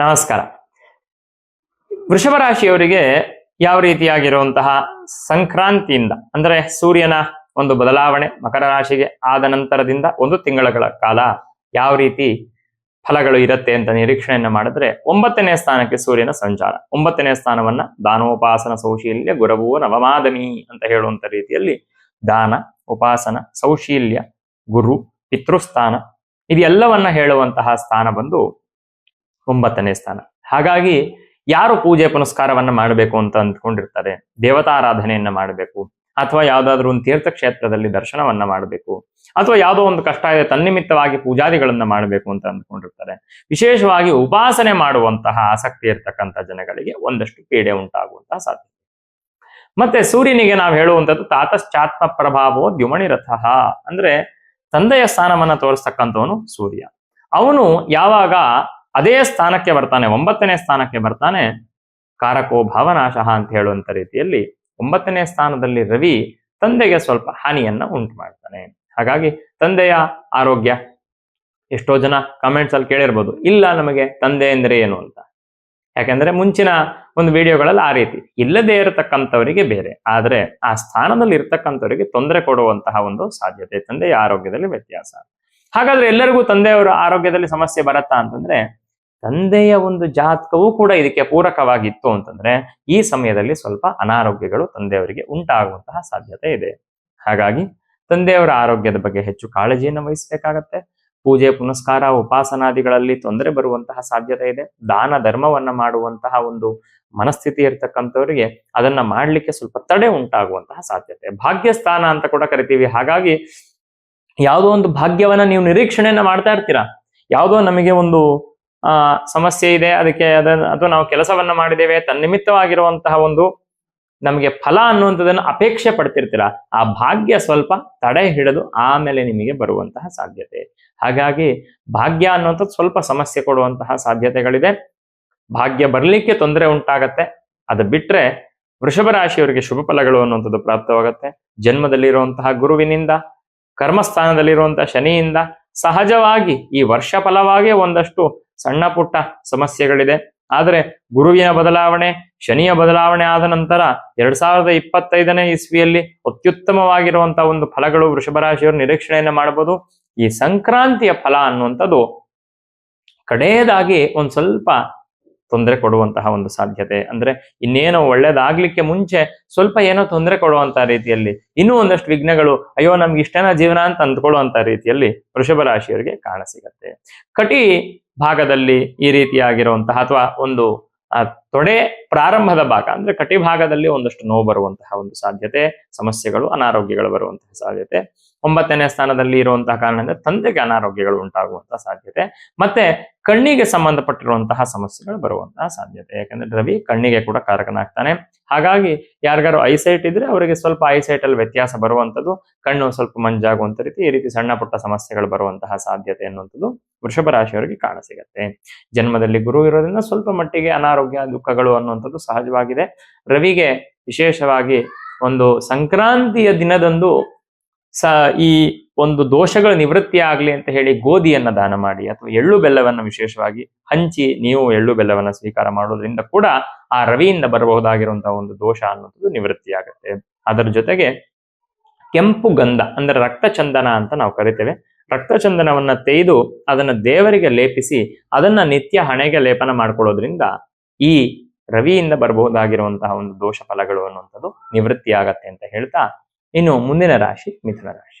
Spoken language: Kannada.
ನಮಸ್ಕಾರ. ವೃಷಭ ರಾಶಿಯವರಿಗೆ ಯಾವ ರೀತಿಯಾಗಿರುವಂತಹ ಸಂಕ್ರಾಂತಿಯಿಂದ, ಅಂದ್ರೆ ಸೂರ್ಯನ ಒಂದು ಬದಲಾವಣೆ ಮಕರ ರಾಶಿಗೆ ಆದ ನಂತರದಿಂದ ಒಂದು ತಿಂಗಳ ಕಾಲ ಯಾವ ರೀತಿ ಫಲಗಳು ಇರುತ್ತೆ ಅಂತ ನಿರೀಕ್ಷಣೆಯನ್ನ ಮಾಡಿದ್ರೆ ಒಂಬತ್ತನೇ ಸ್ಥಾನಕ್ಕೆ ಸೂರ್ಯನ ಸಂಚಾರ. ಒಂಬತ್ತನೇ ಸ್ಥಾನವನ್ನ ದಾನೋಪಾಸನ ಸೌಶೀಲ್ಯ, ಗುರವೋ ನವಮಾದಮಿ ಅಂತ ಹೇಳುವಂತ ರೀತಿಯಲ್ಲಿ ದಾನ, ಉಪಾಸನ, ಸೌಶೀಲ್ಯ, ಗುರು, ಪಿತೃಸ್ಥಾನ, ಇದೆಲ್ಲವನ್ನ ಹೇಳುವಂತಹ ಸ್ಥಾನ ಬಂದು ಒಂಬತ್ತನೇ ಸ್ಥಾನ. ಹಾಗಾಗಿ ಯಾರು ಪೂಜೆ ಪುನಸ್ಕಾರವನ್ನ ಮಾಡಬೇಕು ಅಂತ ಅಂದ್ಕೊಂಡಿರ್ತಾರೆ? ದೇವತಾರಾಧನೆಯನ್ನ ಮಾಡಬೇಕು, ಅಥವಾ ಯಾವ್ದಾದ್ರು ಒಂದು ತೀರ್ಥಕ್ಷೇತ್ರದಲ್ಲಿ ದರ್ಶನವನ್ನ ಮಾಡಬೇಕು, ಅಥವಾ ಯಾವುದೋ ಒಂದು ಕಷ್ಟ ಇದೆ, ತನ್ನಿಮಿತ್ತವಾಗಿ ಪೂಜಾದಿಗಳನ್ನ ಮಾಡಬೇಕು ಅಂತ ಅಂದ್ಕೊಂಡಿರ್ತಾರೆ. ವಿಶೇಷವಾಗಿ ಉಪಾಸನೆ ಮಾಡುವಂತಹ ಆಸಕ್ತಿ ಇರ್ತಕ್ಕಂಥ ಜನಗಳಿಗೆ ಒಂದಷ್ಟು ಪೀಡೆ ಉಂಟಾಗುವಂತಹ ಸಾಧ್ಯತೆ ಮತ್ತೆ ಸೂರ್ಯನಿಗೆ ನಾವು ಹೇಳುವಂಥದ್ದು ತಾತಶ್ಚಾತ್ಮ ಪ್ರಭಾವೋ ದ್ಯುಮಣಿ ರಥಃ. ಅಂದ್ರೆ ತಂದೆಯ ಸ್ಥಾನವನ್ನ ತೋರಿಸ್ತಕ್ಕಂಥವನು ಸೂರ್ಯ. ಅವನು ಯಾವಾಗ ಅದೇ ಸ್ಥಾನಕ್ಕೆ ಬರ್ತಾನೆ, ಒಂಬತ್ತನೇ ಸ್ಥಾನಕ್ಕೆ ಬರ್ತಾನೆ. ಕಾರಕೋ ಭಾವನಾಶಃ ಅಂತ ಹೇಳುವಂತ ರೀತಿಯಲ್ಲಿ ಒಂಬತ್ತನೇ ಸ್ಥಾನದಲ್ಲಿ ರವಿ ತಂದೆಗೆ ಸ್ವಲ್ಪ ಹಾನಿಯನ್ನ ಉಂಟು ಮಾಡ್ತಾನೆ. ಹಾಗಾಗಿ ತಂದೆಯ ಆರೋಗ್ಯ ಎಷ್ಟೋ ಜನ ಕಾಮೆಂಟ್ಸ್ ಅಲ್ಲಿ ಕೇಳಿರ್ಬೋದು, ಇಲ್ಲ ನಮಗೆ ತಂದೆ ಅಂದ್ರೆ ಏನು ಅಂತ. ಯಾಕೆಂದ್ರೆ ಮುಂಚಿನ ಒಂದು ವಿಡಿಯೋಗಳಲ್ಲಿ ಆ ರೀತಿ ಇಲ್ಲದೆ ಇರತಕ್ಕಂಥವರಿಗೆ ಬೇರೆ, ಆದ್ರೆ ಆ ಸ್ಥಾನದಲ್ಲಿ ಇರ್ತಕ್ಕಂಥವರಿಗೆ ತೊಂದರೆ ಕೊಡುವಂತಹ ಒಂದು ಸಾಧ್ಯತೆ, ತಂದೆಯ ಆರೋಗ್ಯದಲ್ಲಿ ವ್ಯತ್ಯಾಸ. ಹಾಗಾದ್ರೆ ಎಲ್ಲರಿಗೂ ತಂದೆಯವರ ಆರೋಗ್ಯದಲ್ಲಿ ಸಮಸ್ಯೆ ಬರತ್ತಾ ಅಂತಂದ್ರೆ ತಂದೆಯ ಒಂದು ಜಾತಕವೂ ಕೂಡ ಇದಕ್ಕೆ ಪೂರಕವಾಗಿತ್ತು ಅಂತಂದ್ರೆ ಈ ಸಮಯದಲ್ಲಿ ಸ್ವಲ್ಪ ಅನಾರೋಗ್ಯಗಳು ತಂದೆಯವರಿಗೆ ಉಂಟಾಗುವಂತಹ ಸಾಧ್ಯತೆ ಇದೆ. ಹಾಗಾಗಿ ತಂದೆಯವರ ಆರೋಗ್ಯದ ಬಗ್ಗೆ ಹೆಚ್ಚು ಕಾಳಜಿಯನ್ನು ವಹಿಸಬೇಕಾಗತ್ತೆ. ಪೂಜೆ, ಪುನಸ್ಕಾರ, ಉಪಾಸನಾದಿಗಳಲ್ಲಿ ತೊಂದರೆ ಬರುವಂತಹ ಸಾಧ್ಯತೆ ಇದೆ. ದಾನ, ಧರ್ಮವನ್ನ ಮಾಡುವಂತಹ ಒಂದು ಮನಸ್ಥಿತಿ ಇರ್ತಕ್ಕಂಥವರಿಗೆ ಅದನ್ನ ಮಾಡ್ಲಿಕ್ಕೆ ಸ್ವಲ್ಪ ತಡೆ ಉಂಟಾಗುವಂತಹ ಸಾಧ್ಯತೆ. ಭಾಗ್ಯಸ್ಥಾನ ಅಂತ ಕೂಡ ಕರಿತೀವಿ. ಹಾಗಾಗಿ ಯಾವುದೋ ಒಂದು ಭಾಗ್ಯವನ್ನ ನೀವು ನಿರೀಕ್ಷಣೆಯನ್ನ ಮಾಡ್ತಾ ಇರ್ತೀರಾ? ಯಾವುದೋ ನಮಗೆ ಒಂದು ಆ, ಸಮಸ್ಯೆ ಇದೆ, ಅದಕ್ಕೆ ಅದನ್ನ, ಅಥವಾ ನಾವು ಕೆಲಸವನ್ನ ಮಾಡಿದ್ದೇವೆ ತನ್ನಿಮಿತ್ತವಾಗಿರುವಂತಹ ಒಂದು ನಮಗೆ ಫಲ ಅನ್ನುವಂಥದ್ದನ್ನು ಅಪೇಕ್ಷೆ ಪಡ್ತಿರ್ತೀರ, ಆ ಭಾಗ್ಯ ಸ್ವಲ್ಪ ತಡೆ ಹಿಡಿದು ಆಮೇಲೆ ನಿಮಗೆ ಬರುವಂತಹ ಸಾಧ್ಯತೆ. ಹಾಗಾಗಿ ಭಾಗ್ಯ ಅನ್ನುವಂಥದ್ದು ಸ್ವಲ್ಪ ಸಮಸ್ಯೆ ಕೊಡುವಂತಹ ಸಾಧ್ಯತೆಗಳಿದೆ. ಭಾಗ್ಯ ಬರಲಿಕ್ಕೆ ತೊಂದರೆ ಉಂಟಾಗತ್ತೆ. ಅದು ಬಿಟ್ರೆ ವೃಷಭ ರಾಶಿಯವರಿಗೆ ಶುಭ ಫಲಗಳು ಅನ್ನುವಂಥದ್ದು ಪ್ರಾಪ್ತವಾಗುತ್ತೆ. ಜನ್ಮದಲ್ಲಿರುವಂತಹ ಗುರುವಿನಿಂದ, ಕರ್ಮಸ್ಥಾನದಲ್ಲಿರುವಂತಹ ಶನಿಯಿಂದ ಸಹಜವಾಗಿ ಈ ವರ್ಷ ಫಲವಾಗಿ ಒಂದಷ್ಟು ಸಣ್ಣ ಪುಟ್ಟ ಸಮಸ್ಯೆಗಳಿದೆ. ಆದರೆ ಗುರುವಿನ ಬದಲಾವಣೆ, ಶನಿಯ ಬದಲಾವಣೆ ಆದ ನಂತರ ಎರಡ್ ಸಾವಿರದ ಇಪ್ಪತ್ತೈದನೇ ಇಸ್ವಿಯಲ್ಲಿ ಅತ್ಯುತ್ತಮವಾಗಿರುವಂತಹ ಒಂದು ಫಲಗಳು ವೃಷಭ ರಾಶಿಯವರು ನಿರೀಕ್ಷಣೆಯನ್ನ ಮಾಡಬಹುದು ಈ ಸಂಕ್ರಾಂತಿಯ ಫಲ ಅನ್ನುವಂಥದ್ದು ಕಡೆಯದಾಗಿ ಒಂದ್ ಸ್ವಲ್ಪ ತೊಂದರೆ ಕೊಡುವಂತಹ ಒಂದು ಸಾಧ್ಯತೆ. ಅಂದ್ರೆ ಇನ್ನೇನೋ ಒಳ್ಳೇದಾಗ್ಲಿಕ್ಕೆ ಮುಂಚೆ ಸ್ವಲ್ಪ ಏನೋ ತೊಂದರೆ ಕೊಡುವಂತಹ ರೀತಿಯಲ್ಲಿ, ಇನ್ನೂ ಒಂದಷ್ಟು ವಿಘ್ನಗಳು, ಅಯ್ಯೋ ನಮ್ಗೆ ಇಷ್ಟೇನ ಜೀವನ ಅಂತ ಅಂದ್ಕೊಳ್ಳುವಂತ ರೀತಿಯಲ್ಲಿ ವೃಷಭ ರಾಶಿಯವರಿಗೆ ಕಾಣ ಸಿಗತ್ತೆ. ಕಟಿ ಭಾಗದಲ್ಲಿ ಈ ರೀತಿಯಾಗಿರುವಂತಹ ಅಥವಾ ಒಂದು, ಆ, ತೊಡೆ ಪ್ರಾರಂಭದ ಭಾಗ, ಅಂದ್ರೆ ಕಟಿ ಭಾಗದಲ್ಲಿ ಒಂದಷ್ಟು ನೋವು ಬರುವಂತಹ ಒಂದು ಸಾಧ್ಯತೆ, ಸಮಸ್ಯೆಗಳು, ಅನಾರೋಗ್ಯಗಳು ಬರುವಂತಹ ಸಾಧ್ಯತೆ. ಒಂಬತ್ತನೇ ಸ್ಥಾನದಲ್ಲಿ ಇರುವಂತಹ ಕಾರಣದಿಂದ ತಂದೆಗೆ ಅನಾರೋಗ್ಯಗಳು ಉಂಟಾಗುವಂತಹ ಸಾಧ್ಯತೆ. ಮತ್ತೆ ಕಣ್ಣಿಗೆ ಸಂಬಂಧಪಟ್ಟಿರುವಂತಹ ಸಮಸ್ಯೆಗಳು ಬರುವಂತಹ ಸಾಧ್ಯತೆ. ಯಾಕಂದ್ರೆ ರವಿ ಕಣ್ಣಿಗೆ ಕೂಡ ಕಾರಕನಾಗ್ತಾನೆ. ಹಾಗಾಗಿ ಯಾರಿಗಾರು ಐಸೈಟ್ ಇದ್ರೆ ಅವರಿಗೆ ಸ್ವಲ್ಪ ಐಸೈಟ್ ಅಲ್ಲಿ ವ್ಯತ್ಯಾಸ ಬರುವಂತದ್ದು ಕಣ್ಣು ಸ್ವಲ್ಪ ಮಂಜಾಗುವಂತ ರೀತಿ, ಈ ರೀತಿ ಸಣ್ಣ ಪುಟ್ಟ ಸಮಸ್ಯೆಗಳು ಬರುವಂತಹ ಸಾಧ್ಯತೆ ಅನ್ನುವಂಥದ್ದು ವೃಷಭ ರಾಶಿಯವರಿಗೆ ಕಾಣಸಿಗತ್ತೆ ಜನ್ಮದಲ್ಲಿ ಗುರು ಇರೋದ್ರಿಂದ ಸ್ವಲ್ಪ ಮಟ್ಟಿಗೆ ಅನಾರೋಗ್ಯ, ದುಃಖಗಳು ಅನ್ನುವಂಥದ್ದು ಸಹಜವಾಗಿದೆ. ರವಿಗೆ ವಿಶೇಷವಾಗಿ ಒಂದು ಸಂಕ್ರಾಂತಿಯ ದಿನದಂದು ಸ ಈ ಒಂದು ದೋಷಗಳ ನಿವೃತ್ತಿ ಆಗಲಿ ಅಂತ ಹೇಳಿ ಗೋಧಿಯನ್ನ ದಾನ ಮಾಡಿ ಅಥವಾ ಎಳ್ಳು ಬೆಲ್ಲವನ್ನು ವಿಶೇಷವಾಗಿ ಹಂಚಿ ನೀವು ಎಳ್ಳು ಬೆಲ್ಲವನ್ನು ಸ್ವೀಕಾರ ಮಾಡೋದ್ರಿಂದ ಕೂಡ ಆ ರವಿಯಿಂದ ಬರಬಹುದಾಗಿರುವಂತಹ ಒಂದು ದೋಷ ಅನ್ನೋದು ನಿವೃತ್ತಿ ಆಗುತ್ತೆ. ಅದರ ಜೊತೆಗೆ ಕೆಂಪು ಗಂಧ ಅಂದ್ರೆ ರಕ್ತಚಂದನ ಅಂತ ನಾವು ಕರಿತೇವೆ. ರಕ್ತಚಂದನವನ್ನ ತೆಗೆದು ಅದನ್ನ ದೇವರಿಗೆ ಲೇಪಿಸಿ ಅದನ್ನ ನಿತ್ಯ ಹಣೆಗೆ ಲೇಪನ ಮಾಡ್ಕೊಳ್ಳೋದ್ರಿಂದ ಈ ರವಿಯಿಂದ ಬರಬಹುದಾಗಿರುವಂತಹ ಒಂದು ದೋಷ ಫಲಗಳು ಅನ್ನುವಂಥದ್ದು ನಿವೃತ್ತಿ ಆಗತ್ತೆ ಅಂತ ಹೇಳ್ತಾ ಇನ್ನು ಮುಂದಿನ ರಾಶಿ ಮಿಥುನ ರಾಶಿ.